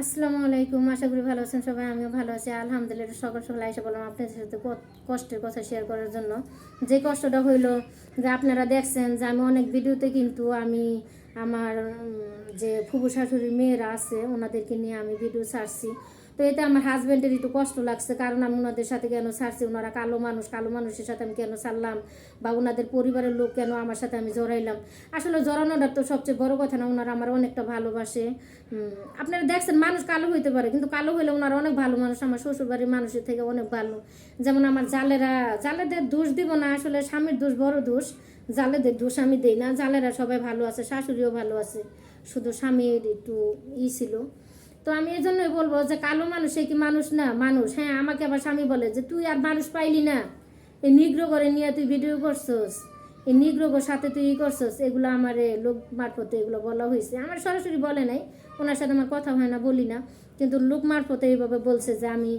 আসসালামু আলাইকুম, আশা করি ভালো আছেন সবাই, আমিও ভালো আছি। আলহামদুলিল্লাহ, সকাল সকাল এসে বললাম আপনাদের সাথে কষ্টের কথা শেয়ার করার জন্য। যে কষ্টটা হইল যে আপনারা দেখছেন যে আমি অনেক ভিডিওতে কিন্তু আমি আমার যে ফুবু শাশুড়ির মেয়েরা আছে, ওনাদেরকে নিয়ে আমি ভিডিও ছাড়ছি। তো এতে আমার হাজব্যান্ডের একটু কষ্ট লাগছে, কারণ আমি ওনাদের সাথে কেন ছাড়ছি? ওনারা কালো মানুষ, কালো মানুষের সাথে আমি কেন ছাড়লাম? বা ওনাদের পরিবারের লোক কেন আমার সাথে আমি জড়াইলাম? আসলে জড়ানোটা তো সবচেয়ে বড় কথা না ওনারা আমার অনেকটা ভালোবাসে। আপনারা দেখছেন মানুষ কালো হইতে পারে, কিন্তু কালো হইলে ওনারা অনেক ভালো মানুষ, আমার শ্বশুরবাড়ির মানুষের থেকে অনেক ভালো। যেমন আমার জালেরা, জালেদের দোষ দিব না, আসলে স্বামীর দোষ বড় দোষ। জালেদের দোষ আমি দেই না, জালেরা সবাই ভালো আছে, শাশুড়িও ভালো আছে। শুধু স্বামীর একটু ই ছিল। তো আমি এই জন্যই বলব যে কালো মানুষ কি মানুষ না? মানুষ। হ্যাঁ আমাকে আবার স্বামী বলে যে, তুই আর মানুষ পাইলি না। এই নিগ্র করে নিয়ে তুই ভিডিও করছস। এই নিগ্রগোর সাথে তুই ই করছস, এগুলো আমার লোক মারফতে এগুলো বলা হয়েছে আমার সরাসরি বলে নাই, ওনার সাথে আমার কথা হয় না, বলি না। কিন্তু লোক মারফতে এইভাবে বলছে যে আমি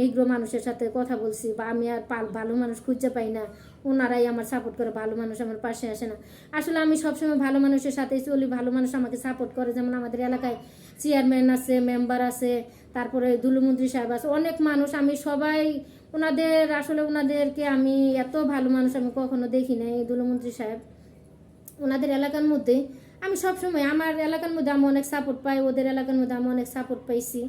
নিগ্র মানুষের সাথে কথা বলছি বা আমি আর ভালো মানুষ খুঁজে পাই না। ওনারাই আমার সাপোর্ট করে, ভালো মানুষ আমার পাশে আসে না। আসলে আমি সবসময় ভালো মানুষের সাথেই চলি, ভালো মানুষ আমাকে সাপোর্ট করে। যেমন আমাদের এলাকায় চেয়ারম্যান আছে মেম্বার আছে, তারপরে দুলুমন্ত্রী সাহেব আছে, অনেক মানুষ, আমি সবাই ওনাদের আসলে ওনাদেরকে আমি এত ভালো মানুষ আমি কখনো দেখি নাই, দুলুমন্ত্রী সাহেব। ওনাদের এলাকার মধ্যে আমি সবসময়, আমার এলাকার মধ্যে আমি অনেক সাপোর্ট পাই, ওদের এলাকার মধ্যে আমি অনেক সাপোর্ট পাইছি।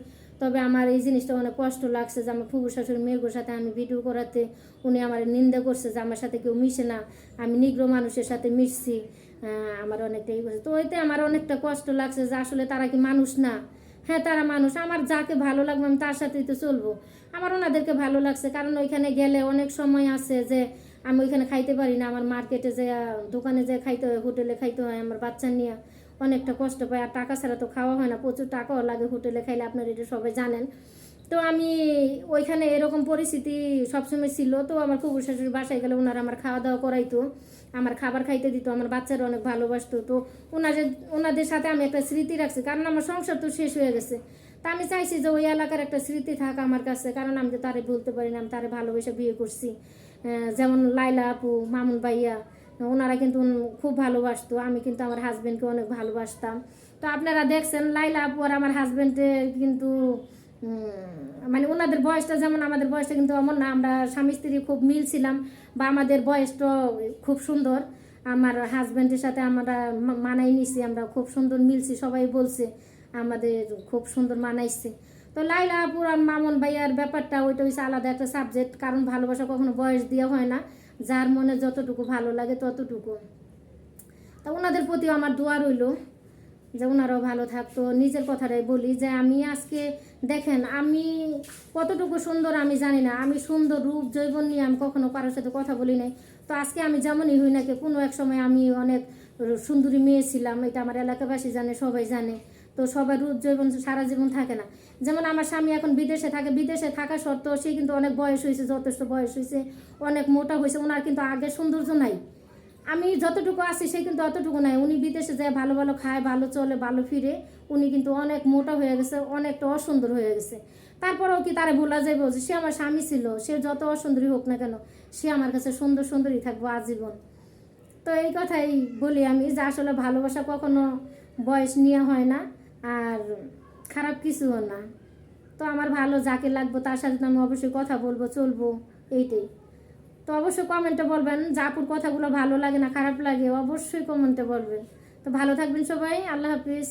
তবে আমার এই জিনিসটা অনেক কষ্ট লাগছে যে আমার ফুবু শাশুড়ি মেয়েগুলোর সাথে আমি ভিডিও করাতে, উনি আমার নিন্দা করছে যে আমার সাথে কেউ মিশে না, আমি নিগ্র মানুষের সাথে মিশছি আমার অনেকটা ই করছে। তো ওইতে আমার অনেকটা কষ্ট লাগছে যে আসলে তারা কি মানুষ না। হ্যাঁ তারা মানুষ। আমার যাকে ভালো লাগবে, আমি তার সাথেই তো চলবো। আমার ওনাদেরকে ভালো লাগছে, কারণ ওইখানে গেলে অনেক সময় আছে যে আমি ওইখানে খাইতে পারি না। আমার মার্কেটে যে দোকানে যে খাইতে হয়, হোটেলে খাইতে হয়, আমার বাচ্চা নিয়ে অনেকটা কষ্ট পায়। আর টাকা ছাড়া তো খাওয়া হয় না। প্রচুর টাকাও লাগে হোটেলে খাইলে, আপনারা এটা সবাই জানেন। তো আমি ওইখানে এরকম পরিস্থিতি সবসময় ছিল, তো আমার ফুবুর শাশুড়ি বাসায় গেলে ওনারা আমার খাওয়া দাওয়া করাইতো, আমার খাবার খাইতে দিত, আমার বাচ্চারা অনেক ভালোবাসতো। তো ওনাদের ওনাদের সাথে আমি একটা স্মৃতি রাখছি, কারণ আমার সংসার তো শেষ হয়ে গেছে। তা আমি চাইছি যে ওই এলাকার একটা স্মৃতি থাক আমার কাছে, কারণ আমি তো তারে বলতে পারি না, আমি তারে ভালোবেসে বিয়ে করছি। যেমন লাইলা আপু, মামুন ভাইয়া ওনারা কিন্তু খুব ভালোবাসতো, আমি কিন্তু আমার হাজব্যান্ডকে অনেক ভালোবাসতাম। তো আপনারা দেখছেন লাইলা আপু আর আমার হাজবেন্ডের কিন্তু মানে ওনাদের বয়সটা যেমন আমাদের বয়সটা কিন্তু এমন না, আমরা স্বামী স্ত্রী খুব মিল ছিলাম বা আমাদের বয়সটা খুব সুন্দর। আমার হাজব্যান্ডের সাথে আমরা মানাই নিছি, আমরা খুব সুন্দর মিলছি, সবাই বলছে আমাদের খুব সুন্দর মানাইছে। তো লাইলা পুরান মামুন ভাইয়ার ব্যাপারটা ওইটা হচ্ছে আলাদা একটা সাবজেক্ট কারণ ভালোবাসা কখনো বয়স দেওয়া হয় না। যার মনে যতটুকু ভালো লাগে ততটুকু। তা ওনাদের প্রতিও আমার দোয়া রইল। যে ওনারাও ভালো থাকতো। নিজের কথাটাই বলি যে আমি আজকে দেখেন, আমি কতটুকু সুন্দর আমি জানি না। আমি সুন্দর রূপ, জৈবন নিয়ে আমি কখনো কারোর সাথে কথা বলি নাই। তো আজকে আমি যেমনই হই নাকি কোনো এক সময় আমি অনেক সুন্দরী মেয়ে ছিলাম, এটা আমার এলাকাবাসী জানে, সবাই জানে। তো সবাই রূপ, জৈবন সারা জীবন থাকে না। যেমন আমার স্বামী এখন বিদেশে থাকে, বিদেশে থাকা সত্ত্বেও সে কিন্তু অনেক বয়স হয়েছে, যথেষ্ট বয়স হয়েছে, অনেক মোটা হয়েছে ওনার কিন্তু আগে সৌন্দর্য নাই। আমি যতটুকু আছি, সে কিন্তু অতটুকু নাই। উনি বিদেশে যায়, ভালো ভালো খায়, ভালো চলে, ভালো ফিরে, উনি কিন্তু অনেক মোটা হয়ে গেছে, অনেকটা অসুন্দর হয়ে গেছে। তারপরেও কি তারা ভোলা যাইব যে সে আমার স্বামী ছিল, সে যত অসুন্দরী হোক না কেন, সে আমার কাছে সুন্দর সুন্দরই থাকব আজীবন। তো এই কথাই বলি আমি যে আসলে ভালোবাসা কখনো বয়স নিয়ে হয় না, আর খারাপ কিছুও না। তো আমার ভালো যাকে লাগবো তার সাথে আমি অবশ্যই কথা বলব, চলবো, এইটাই। তো অবশ্যই কমেন্টে বলবেন জাপুর কথাগুলো ভালো লাগে না, খারাপ লাগে, অবশ্যই কমেন্টে বলবেন। তো ভালো থাকবেন সবাই, আল্লাহ হাফিজ।